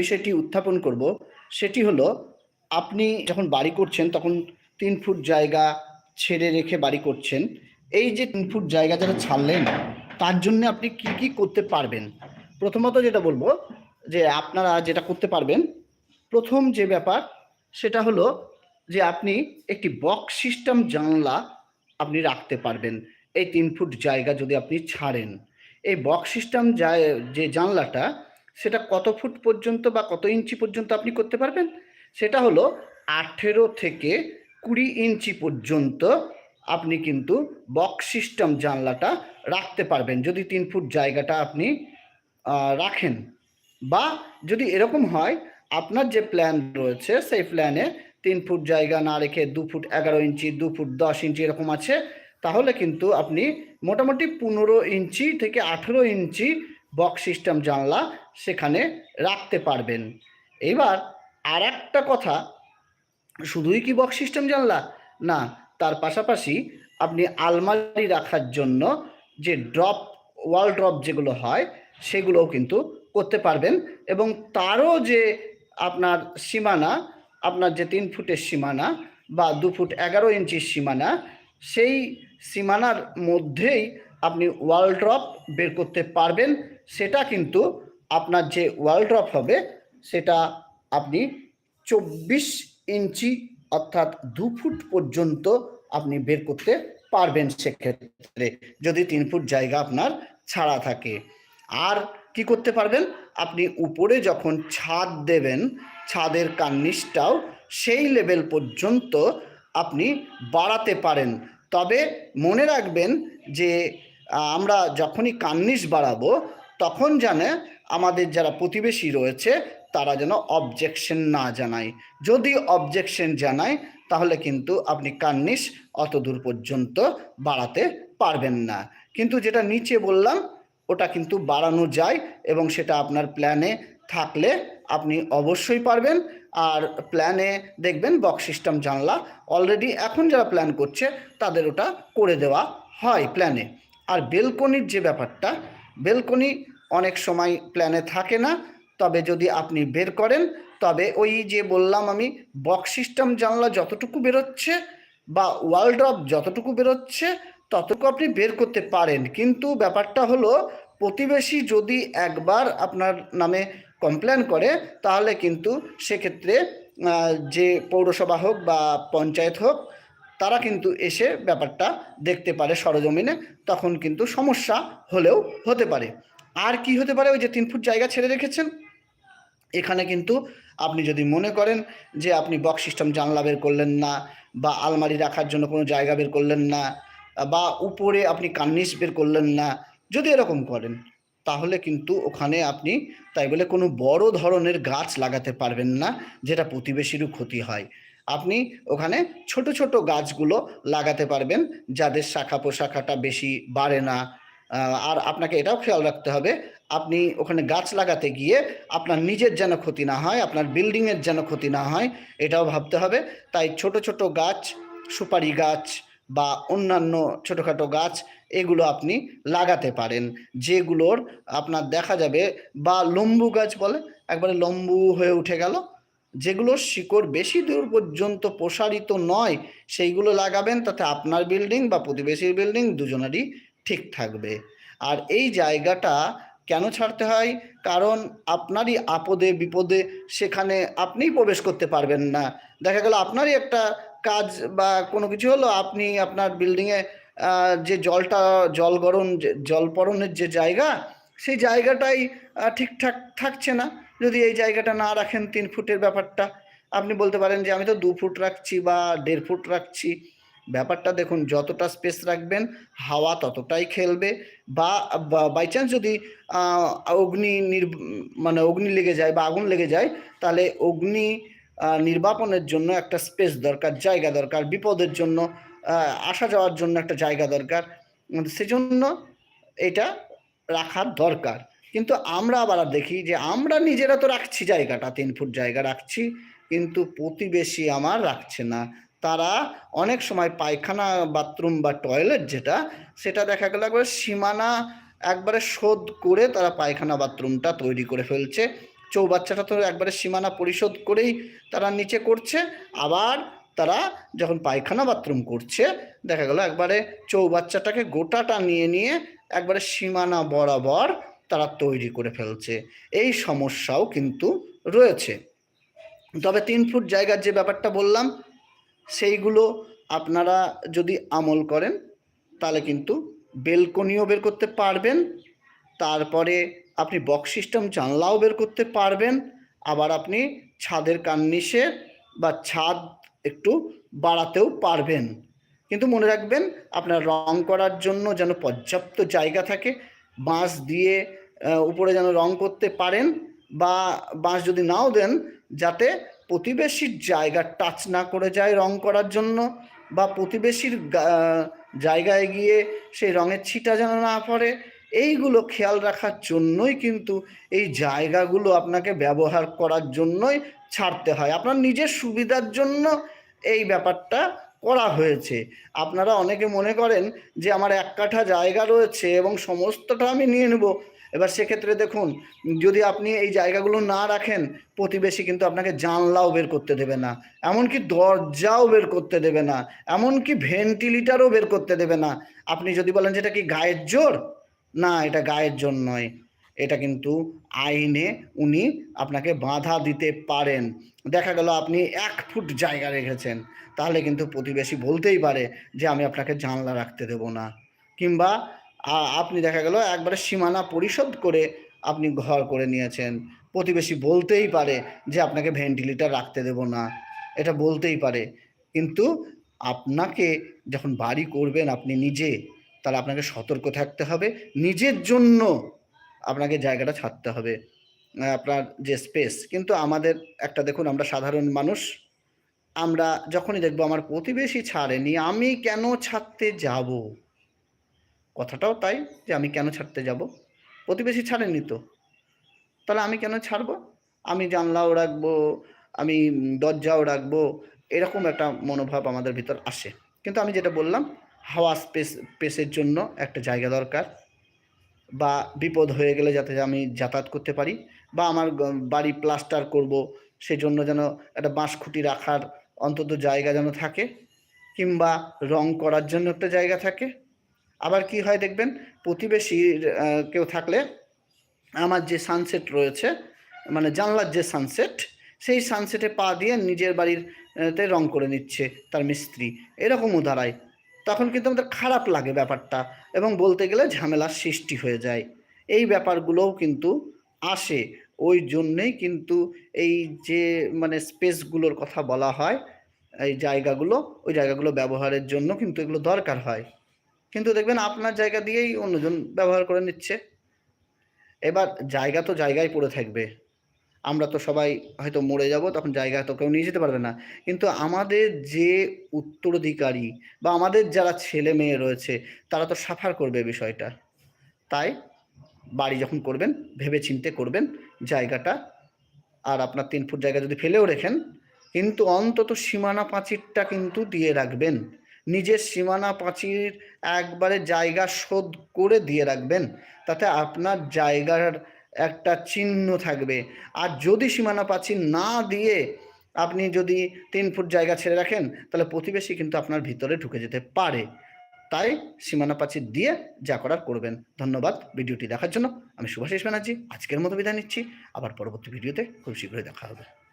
বিষয়টি উত্থাপন করব, সেটি হলো আপনি যখন বাড়ি করছেন তখন তিন ফুট জায়গা ছেড়ে রেখে বাড়ি করছেন। এই যে তিন ফুট জায়গা যারা ছাড়লেন, তার জন্য আপনি কি কি করতে পারবেন? প্রথমত যেটা বলব, যে আপনারা যেটা করতে পারবেন, প্রথম যে ব্যাপার সেটা হলো যে আপনি একটি বক্স সিস্টেম জানলা আপনি রাখতে পারবেন, এই তিন ফুট জায়গা যদি আপনি ছাড়েন। এই বক্স সিস্টেম যে জানলাটা সেটা কত ফুট পর্যন্ত বা কত ইঞ্চি পর্যন্ত আপনি করতে পারবেন? সেটা হলো আঠেরো থেকে কুড়ি ইঞ্চি পর্যন্ত আপনি কিন্তু বক্স সিস্টেম জানলাটা রাখতে পারবেন। যদি তিন ফুট জায়গাটা আপনি রাখেন বা যদি এরকম হয়, আপনার যে প্ল্যান রয়েছে সেই প্ল্যানে তিন ফুট জায়গা না রেখে দু ফুট এগারো ইঞ্চি, দু ফুট দশ ইঞ্চি এরকম আছে, তাহলে কিন্তু আপনি মোটামুটি পনেরো ইঞ্চি থেকে আঠেরো ইঞ্চি বক্স সিস্টেম জানলা সেখানে রাখতে পারবেন। এবার আর একটা কথা, শুধুই কি বক্স সিস্টেম জানলা? না, তার পাশাপাশি আপনি আলমারি রাখার জন্য যে ড্রপ ওয়াল ড্রপ যেগুলো হয়, সেগুলোও কিন্তু করতে পারবেন এবং তারও যে আপনার সীমানা, আপনার যে তিন ফুটের সীমানা বা দু ফুট এগারো ইঞ্চির সীমানা, সেই সীমানার মধ্যেই আপনি ওয়াল ড্রপ বের করতে পারবেন। সেটা কিন্তু আপনার যে ওয়াল ড্রপ হবে, সেটা আপনি চব্বিশ ইঞ্চি অর্থাৎ দু ফুট পর্যন্ত আপনি বের করতে পারবেন সেক্ষেত্রে, যদি তিন ফুট জায়গা আপনার ছাড়া থাকে। আর কি করতে পারবেন? আপনি উপরে যখন ছাদ দেবেন, ছাদের কার্নিশটাও সেই লেভেল পর্যন্ত আপনি বাড়াতে পারেন। তবে মনে রাখবেন যে আমরা যখনই কার্নিশ বাড়াবো তখন জানে আমাদের যারা প্রতিবেশী রয়েছে, তারা যেন অবজেকশন না জানায়। যদি অবজেকশন জানায়, তাহলে কিন্তু আপনি কার্নিশ অত দূর পর্যন্ত বাড়াতে পারবেন না। কিন্তু যেটা নিচে বললাম, ওটা কিন্তু বাড়ানো যায় এবং সেটা আপনার প্ল্যানে থাকলে আপনি অবশ্যই পারবেন। আর প্ল্যানে দেখবেন বক্স সিস্টেম জানলা অলরেডি এখন যারা প্ল্যান করছে, তাদের ওটা করে দেওয়া হয় প্ল্যানে আর বেলকনির যে ব্যাপারটা বেলকনি অনেক সময় প্ল্যানে থাকে না, তবে যদি আপনি বের করেন, তবে ওই যে বললাম আমি বক্স সিস্টেম জানলা যতটুকু বেরোচ্ছে বা ওয়াল ড্রপ যতটুকু বেরোচ্ছে, ততটুকু আপনি বের করতে পারেন। কিন্তু ব্যাপারটা হলো, প্রতিবেশী যদি একবার আপনার নামে কমপ্লেন করে, তাহলে কিন্তু সেক্ষেত্রে যে পৌরসভা হোক বা পঞ্চায়েত হোক তারা কিন্তু এসে ব্যাপারটা দেখতে পারে সরজমিনে, তখন কিন্তু সমস্যা হলেও হতে পারে। আর কি হতে পারে? ওই যে তিন ফুট জায়গা ছেড়ে রেখেছেন। এখানে কিন্তু আপনি যদি মনে করেন যে আপনি বক্স সিস্টেম জানলা বের করলেন না বা আলমারি রাখার জন্য কোনো জায়গা বের করলেন না বা উপরে আপনি কার্নিশ বের করলেন না, যদি এরকম করেন, তাহলে কিন্তু ওখানে আপনি তাই বলে কোনো বড় ধরনের গাছ লাগাতে পারবেন না, যেটা প্রতিবেশীরও ক্ষতি হয়। আপনি ওখানে ছোট ছোট গাছগুলো লাগাতে পারবেন, যাদের শাখা পোশাখাটা বেশি বাড়ে না। আর আপনাকে এটাও খেয়াল রাখতে হবে, আপনি ওখানে গাছ লাগাতে গিয়ে আপনার নিজের যেন ক্ষতি না হয়, আপনার বিল্ডিংয়ের যেন ক্ষতি না হয়, এটাও ভাবতে হবে। তাই ছোট ছোট গাছ, সুপারি গাছ বা অন্যান্য ছোটোখাটো গাছ, এগুলো আপনি লাগাতে পারেন, যেগুলোর আপনার দেখা যাবে বা লম্বু গাছ বলে, একবারে লম্বু হয়ে উঠে গেল যেগুলোর শিকড় বেশি দূর পর্যন্ত প্রসারিত নয়, সেইগুলো লাগাবেন, তাতে আপনার বিল্ডিং বা প্রতিবেশীর বিল্ডিং দুজনেরই ঠিক থাকবে। আর এই জায়গাটা কেন ছাড়তে হয়? কারণ আপনারই আপদে, বিপদে সেখানে আপনিই প্রবেশ করতে পারবেন না। দেখা গেল আপনারই একটা কাজ বা কোনো কিছু হলো, আপনি আপনার বিল্ডিংয়ে যে জলটা, জল গরম, যে- জল পরনের যে জায়গা, সেই জায়গাটাই ঠিকঠাক থাকছে না। যদি এই জায়গাটা না রাখেন তিন ফুটের ব্যাপারটা, আপনি বলতে পারেন যে আমি তো দু ফুট রাখছি বা দেড় ফুট রাখছি। ব্যাপারটা দেখুন, যতটা স্পেস রাখবেন, হাওয়া ততটাই খেলবে বা বাই চান্স যদি অগ্নি নির মানে অগ্নি লেগে যায় বা আগুন লেগে যায়, তাহলে অগ্নি নির্বাপনের জন্য একটা স্পেস দরকার, জায়গা দরকার, বিপদের জন্য আসা যাওয়ার জন্য একটা জায়গা দরকার। সেজন্য এটা রাখার দরকার। কিন্তু আমরা আবার দেখি যে আমরা নিজেরা তো রাখছি জায়গাটা, তিন ফুট জায়গা রাখছি, কিন্তু প্রতিবেশী আমার রাখছে না। তারা অনেক সময় পায়খানা, বাথরুম বা টয়লেট যেটা, সেটা দেখা গেল একবার সীমানা একবারে শোধ করে তারা পায়খানা, বাথরুমটা তৈরি করে ফেলছে। চৌবাচ্চাটা তো একবারে সীমানা পরিশোধ করেই তারা নিচে করছে। আবার তারা যখন পায়খানা, বাথরুম করছে, দেখা গেল একবারে চৌবাচ্চাটাকে গোটাটা নিয়ে নিয়ে একবারে সীমানা বরাবর তারা তৈরি করে ফেলছে। এই সমস্যাও কিন্তু রয়েছে। তবে তিন ফুট জায়গার যে ব্যাপারটা বললাম, সেইগুলো আপনারা যদি আমল করেন, তাহলে কিন্তু বেলকনিও বের করতে পারবেন, তারপরে আপনি বক্স সিস্টেম জানলাও বের করতে পারবেন, আবার আপনি ছাদের কার্নিশে বা ছাদ একটু বাড়াতেও পারবেন। কিন্তু মনে রাখবেন, আপনার রং করার জন্য যেন পর্যাপ্ত জায়গা থাকে, বাঁশ দিয়ে উপরে যেন রং করতে পারেন বা বাঁশ যদি নাও দেন, যাতে প্রতিবেশীর জায়গা টাচ না করে যায় রং করার জন্য বা প্রতিবেশীর জায়গায় গিয়ে সেই রঙের ছিটা যেন না পড়ে। এইগুলো খেয়াল রাখার জন্যই কিন্তু এই জায়গাগুলো আপনাকে ব্যবহার করার জন্যই ছাড়তে হয়। আপনার নিজের সুবিধার জন্য এই ব্যাপারটা করা হয়েছে। আপনারা অনেকে মনে করেন যে, আমার এক কাঠা জায়গা রয়েছে এবং সমস্তটা আমি নিয়ে নেব। এবার সেক্ষেত্রে দেখুন, যদি আপনি এই জায়গাগুলো না রাখেন, প্রতিবেশী কিন্তু আপনাকে জানলাও বের করতে দেবে না। এমনকি দরজাও বের করতে দেবে না। এমনকি ভেন্টিলিটারও বের করতে দেবে না। আপনি যদি বলেন যে এটা কি গায়ের জোর? না, এটা গায়ের জোর নয়। এটা কিন্তু আইনে উনি আপনাকে বাধা দিতে পারেন। দেখা গেল আপনি এক ফুট জায়গা রেখেছেন। তাহলে কিন্তু প্রতিবেশী বলতেই পারে যে আমি আপনাকে জানলা রাখতে দেব না। কিংবা আপনি দেখা গেল একবারে সীমানা পরিশোধ করে আপনি ঘর করে নিয়েছেন। প্রতিবেশী বলতেই পারে যে, আপনাকে ভেন্টিলেটার রাখতে দেব না। এটা বলতেই পারে। কিন্তু আপনাকে যখন বাড়ি করবেন আপনি নিজে, তাহলে আপনাকে সতর্ক থাকতে হবে। নিজের জন্য আপনাকে জায়গাটা ছাড়তে হবে আপনার যে স্পেস কিন্তু আমাদের একটা দেখুন, আমরা সাধারণ মানুষ। আমরা যখনই দেখব, আমার প্রতিবেশী ছাড়েনি, আমি কেন ছাড়তে যাব? কথাটাও তাই যে আমি কেন ছাড়তে যাব? প্রতিবেশী ছাড়েনি তো। তাহলে আমি কেন ছাড়বো? আমি জানলাও রাখব, আমি দরজাও রাখব, এরকম একটা মনোভাব আমাদের ভিতর আসে। কিন্তু আমি যেটা বললাম, হাওয়া স্পেস, স্পেসের জন্য একটা জায়গা দরকার। বা বিপদ হয়ে গেলে যাতে আমি যাতায়াত করতে পারি, বা আমার বাড়ি প্লাস্টার করব, সেজন্য যেন একটা বাঁশ খুঁটি রাখার অন্তত জায়গা যেন থাকে, কিংবা রং করার জন্য একটা জায়গা থাকে। আবার কি হয় দেখবেন? প্রতিবেশীর কেউ থাকলে আমার যে সানসেট রয়েছে মানে জানলার যে সানসেট সেই সানসেটে পা দিয়ে নিজের বাড়ির তে রং করে নিচ্ছে তার মিস্ত্রি। এরকমও দাঁড়ায়। তখন কিন্তু আমাদের খারাপ লাগে ব্যাপারটা এবং বলতে গেলে ঝামেলার সৃষ্টি হয়ে যায়। এই ব্যাপারগুলোও কিন্তু আসে। ওই জন্যেই কিন্তু এই যে মানে স্পেসগুলোর কথা বলা হয়, এই জায়গাগুলো, ওই জায়গাগুলো ব্যবহারের জন্য কিন্তু এগুলো দরকার হয়। কিন্তু দেখবেন আপনার জায়গা দিয়েই অন্যজন ব্যবহার করে নিচ্ছে। এবার জায়গা তো জায়গায় পড়ে থাকবে। আমরা তো সবাই হয়তো মরে যাব, তখন জায়গা তো কেউ নিয়ে যেতে পারবে না। কিন্তু আমাদের যে উত্তরাধিকারী বা আমাদের যারা ছেলে মেয়ে রয়েছে, তারা তো সাফার করবে বিষয়টা। তাই বাড়ি যখন করবেন ভেবে চিন্তে করবেন জায়গাটা, আর আপনার তিন ফুট জায়গা যদি ফেলেও রেখেন, কিন্তু অন্তত সীমানা পাঁচিরটা কিন্তু দিয়ে রাখবেন। নিজের সীমানা পাঁচির একবারে জায়গা শোধ করে দিয়ে রাখবেন। তাতে আপনার জায়গার একটা চিহ্ন থাকবে। আর যদি সীমানা প্রাচীর না দিয়ে আপনি যদি তিন ফুট জায়গা ছেড়ে রাখেন, তাহলে প্রতিবেশী কিন্তু আপনার ভিতরে ঢুকে যেতে পারে। তাই সীমানা প্রাচীর দিয়ে যা করার করবেন। ধন্যবাদ ভিডিওটি দেখার জন্য। আমি সুভাষিস ব্যানার্জি আজকের মতো বিদায় নিচ্ছি। আবার পরবর্তী ভিডিওতে খুব শীঘ্রই দেখা হবে।